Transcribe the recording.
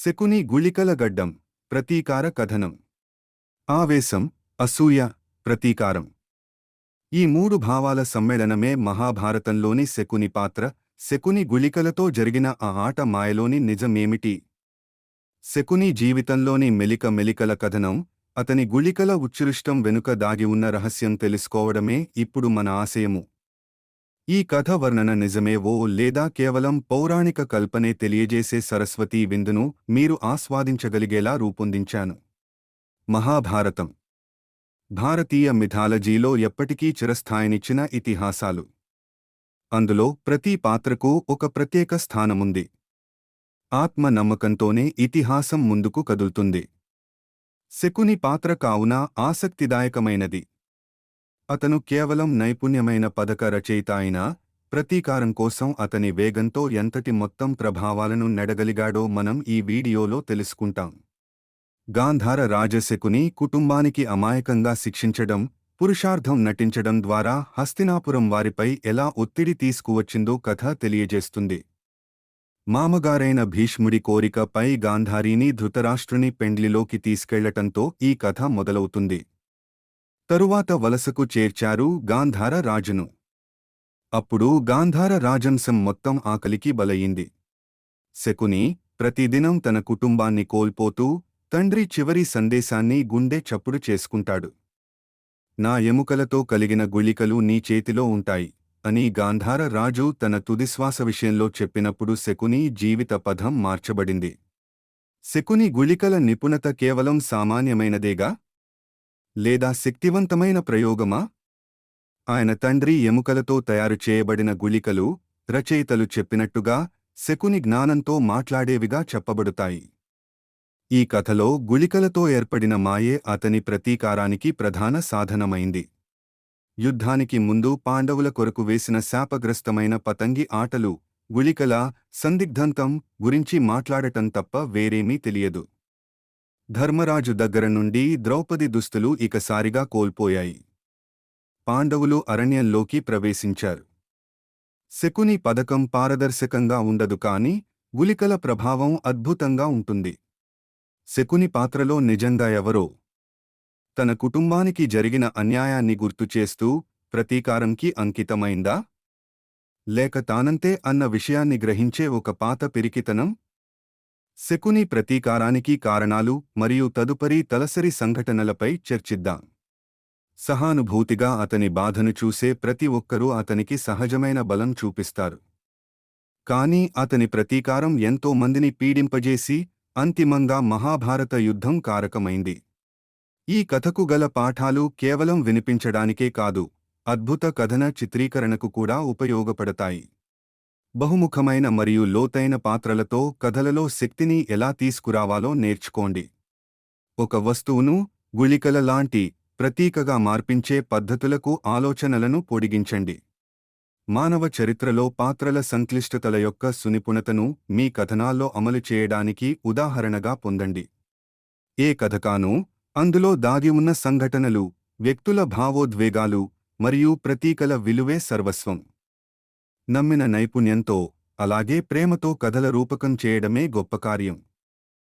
శకుని గుళికల గడ్డం ప్రతీకార కథనం. ఆవేశం అసూయ ప్రతీకారం. ఈ మూడు భావాల సమ్మేళనమే మహాభారతంలోని శకుని పాత్ర శకుని గుళికలతో జరిగిన ఆ ఆట మాయలోని నిజమేమిటి? శకుని జీవితంలోని మెలిక మెలికల కథనం అతని గుళికల ఉచ్చురిష్టం వెనుక దాగి ఉన్న రహస్యం తెలుసుకోవడమే ఇప్పుడు మన ఆశయము. ఈ కథ వర్ణన నిజమేవో లేదా కేవలం పౌరాణిక కల్పనే తెలియజేసే సరస్వతీ విందును మీరు ఆస్వాదించగలిగేలా రూపొందించాను. మహాభారతం. భారతీయ మిథాలజీలో ఎప్పటికీ చిరస్థాయినిచ్చిన ఇతిహాసాలు. అందులో ప్రతి పాత్రకు ఒక ప్రత్యేక స్థానముంది. ఆత్మ నమ్మకంతోనే ఇతిహాసం ముందుకు కదులుతుంది. శకుని పాత్ర కావున ఆసక్తిదాయకమైనది. అతను కేవలం నైపుణ్యమైన పథక రచయిత అయినా ప్రతీకారం కోసం అతని వేగంతో ఎంతటి మొత్తం ప్రభావాలను నెడగలిగాడో మనం ఈ వీడియోలో తెలుసుకుంటాం. గాంధార రాజశకుని కుటుంబానికి అమాయకంగా శిక్షించడం పురుషార్థం నటించడం ద్వారా హస్తినాపురం వారిపై ఎలా ఒత్తిడి తీసుకువచ్చిందో కథ తెలియజేస్తుంది. మామగారైన భీష్ముడి కోరికపై గాంధారీని ధృతరాష్ట్రుని పెండ్లిలోకి తీసుకెళ్ళటంతో ఈ కథ మొదలవుతుంది. తరువాత వలసకు చేర్చారు గాంధార రాజును. అప్పుడు గాంధార రాజంశం మొత్తం ఆకలికి బలయింది శకుని ప్రతిదినం తన కుటుంబాన్ని కోల్పోతూ తండ్రి చివరి సందేశాన్ని గుండె చప్పుడు చేసుకుంటాడు. నా ఎముకలతో కలిగిన గుళికలు నీ చేతిలో ఉంటాయి అని గాంధార రాజు తన తుదిశ్వాస విషయంలో చెప్పినప్పుడు శకుని జీవిత పథం మార్చబడింది. శకుని గుళికల నిపుణత కేవలం సామాన్యమైనదేగా లేదా శక్తివంతమైన ప్రయోగమా? ఆయన తండ్రి ఎముకలతో తయారు చేయబడిన గుళికలు రచయితలు చెప్పినట్టుగా శకుని జ్ఞానంతో మాట్లాడేవిగా చెప్పబడుతాయి. ఈ కథలో గుళికలతో ఏర్పడిన మాయే అతని ప్రతీకారానికి ప్రధాన సాధనమైంది. యుద్ధానికి ముందు పాండవుల కొరకు వేసిన శాపగ్రస్తమైన పతంగి ఆటలు గుళికల సందిగ్ధంతం గురించి మాట్లాడటం తప్ప వేరేమీ తెలియదు. ధర్మరాజు దగ్గర నుండి ద్రౌపది దుస్తులు ఇకసారిగా కోల్పోయాయి. పాండవులు అరణ్యంలోకి ప్రవేశించారు. శకుని పథకం పారదర్శకంగా ఉండదు కాని గులికల ప్రభావం అద్భుతంగా ఉంటుంది. శకుని పాత్రలో నిజంగా ఎవరో తన కుటుంబానికి జరిగిన అన్యాయాన్ని గుర్తుచేస్తూ ప్రతీకారంకి అంకితమైందా? లేక తానంతే అన్న విషయాన్ని గ్రహించే ఒక పాత పిరికితనం? శకుని ప్రతీకారానికి కారణాలు మరియు తదుపరి తలసరి సంఘటనలపై చర్చిద్దాం. సహానుభూతిగా అతని బాధను చూసే ప్రతి ఒక్కరూ అతనికి సహజమైన బలం చూపిస్తారు. కాని అతని ప్రతీకారం ఎంతో మందిని పీడింపజేసి అంతిమంగా మహాభారత యుద్ధం కారకమైంది. ఈ కథకు గల పాఠాలు కేవలం వినిపించడానికే కాదు అద్భుత కథన చిత్రీకరణకు కూడా ఉపయోగపడతాయి. బహుముఖమైన మరియు లోతైన పాత్రలతో కథలలో శక్తిని ఎలా తీసుకురావాలో నేర్చుకోండి. ఒక వస్తువును గుళికల లాంటి ప్రతీకగా మార్పించే పద్ధతులకు ఆలోచనలను పొడిగించండి. మానవ చరిత్రలో పాత్రల సంక్లిష్టతల యొక్క సునిపుణతను మీ కథనాల్లో అమలు చేయడానికి ఉదాహరణగా పొందండి. ఏ కథకానూ అందులో దాగి ఉన్న సంఘటనలు వ్యక్తుల భావోద్వేగాలు మరియు ప్రతీకల విలువే సర్వస్వం. నమ్మిన నైపుణ్యంతో అలాగే ప్రేమతో కథల రూపకం చేయడమే గొప్ప కార్యం.